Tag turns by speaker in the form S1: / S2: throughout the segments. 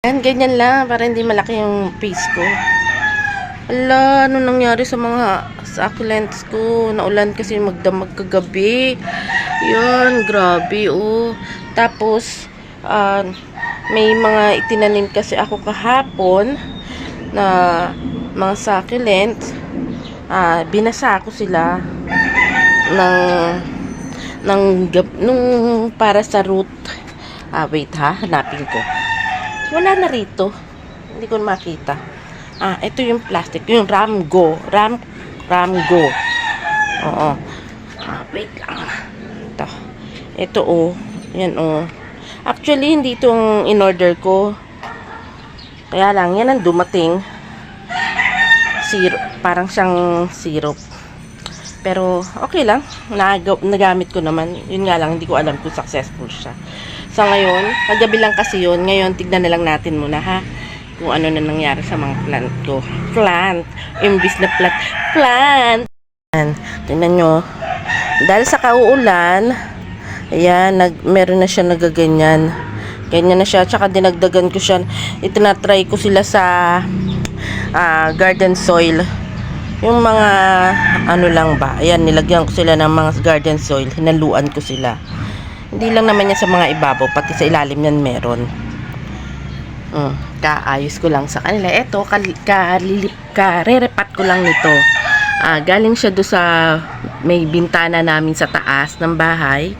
S1: Yan, ganyan lang, para hindi malaki yung face ko. Ala, ano nangyari sa mga succulents ko? Naulan kasi magdamag kagabi. Yan, grabe, oh. Tapos, ah, may mga itinanim kasi ako kahapon na mga succulents. Ah, binasa ko sila ng ng nung para sa root. Ah, wait ha, hanapin ko. Wala na rito. Hindi ko makita. Ah, ito yung plastic. Yung Ramgo. Ram, Ramgo. Oo. Ah, wait lang. Ito. Ito oh. Yan oh. Actually, hindi itong in-order ko. Kaya lang, yan ang dumating. Syrup. Parang siyang syrup. Pero, okay lang. Nag nagamit ko naman. Yun nga lang, hindi ko alam kung successful siya. So, ngayon, kagabi lang kasi yun. Ngayon, tignan na lang natin muna, ha? Kung ano na nangyari sa mga plant ko. Plant. Imbis na plant. Plant! Tingnan nyo. Dahil sa kauulan, ayan, nag, meron na siya nagaganyan. Ganyan na siya. Tsaka dinagdagan ko siya. Itinatry ko sila sa ah, garden soil. Yung mga ano lang ba, ayan, nilagyan ko sila ng mga garden soil, hinaluan ko sila. Hindi lang naman yan sa mga ibabaw, pati sa ilalim yan meron. Mm, kaayos ko lang sa kanila. Kal- kalilip, karerepat ko lang nito. Ah, galing siya do sa may bintana namin sa taas ng bahay.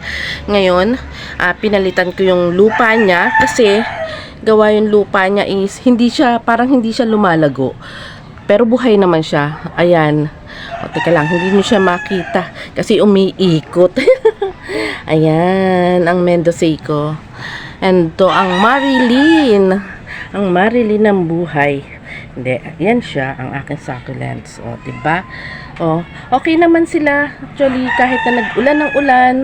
S1: Ngayon, ah, pinalitan ko yung lupa niya kasi gawa yung lupa niya is hindi siya, parang hindi siya lumalago. Pero buhay naman siya. Ayan. O, teka lang, hindi nyo siya makita. Kasi umiikot. Ayan, ang Mendoseco. And to ang Marilyn. Ang Marilyn ng buhay. Hindi, yan siya, ang aking succulents. O, diba? O, okay naman sila. Actually, kahit na nag-ulan ng ulan,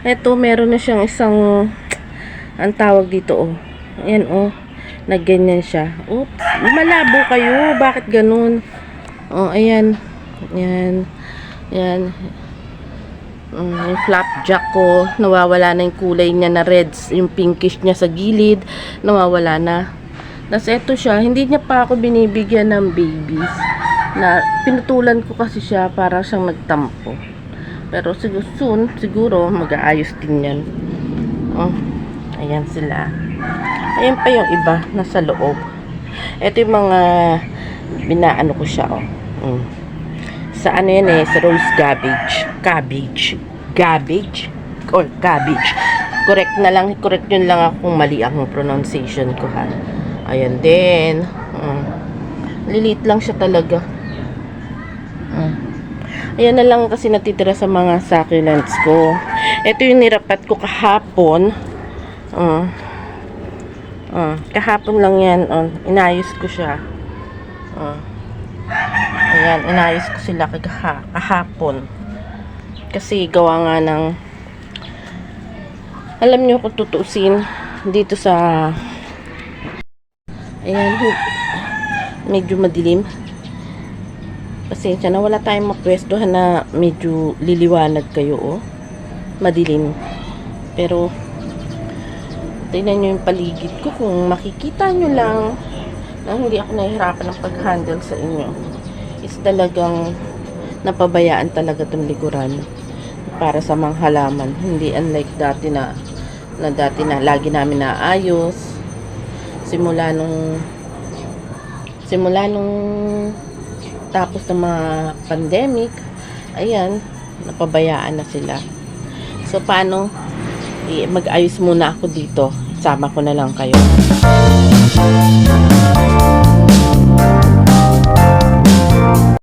S1: eto, meron na siyang isang, ang tawag dito, o. Ayan, o. Na ganyan siya. Oops, malabo kayo. Bakit ganun? O, ayan. Ayan. Ayan. Mm, yung flapjack ko, nawawala na yung kulay niya na reds, yung pinkish niya sa gilid, nawawala na. Tapos eto siya, hindi niya pa ako binibigyan ng babies. Na pinutulan ko kasi siya para siyang nagtampo. Pero siguro soon, siguro mag-aayos din yan. Oh, ayan sila. Ayan pa yung iba, nasa loob. Ito yung mga binaano ko siya, oh. Mm sa ano yan eh, sa rose cabbage. Cabbage. Cabbage? Or cabbage. Correct na lang, correct yun lang ako kung mali ang pronunciation ko ha. Ayan din. Mm. Lilit lang siya talaga. Mm. Ayan na lang kasi natitira sa mga succulents ko. Ito yung nirapat ko kahapon. Mm. Mm. Kahapon lang yan. Oh. Inayos ko siya. Mm. Ayan, inayos ko sila kagaha, kahapon. Kasi gawa nga ng alam nyo kung tutuusin dito sa ayan medyo madilim pasensya na wala tayong mapwestohan na medyo liliwanag kayo oh madilim pero tingnan nyo yung paligid ko. Kung makikita nyo lang na hindi ako nahihirapan ng pag-handle sa inyo is talagang napabayaan talaga itong likuran. Para sa mga halaman. Hindi unlike dati na na dati na lagi namin naayos. Simula nung simula nung tapos ng mga pandemic ayan napabayaan na sila. So paano mag-ayos muna ako dito. Sama ko na lang kayo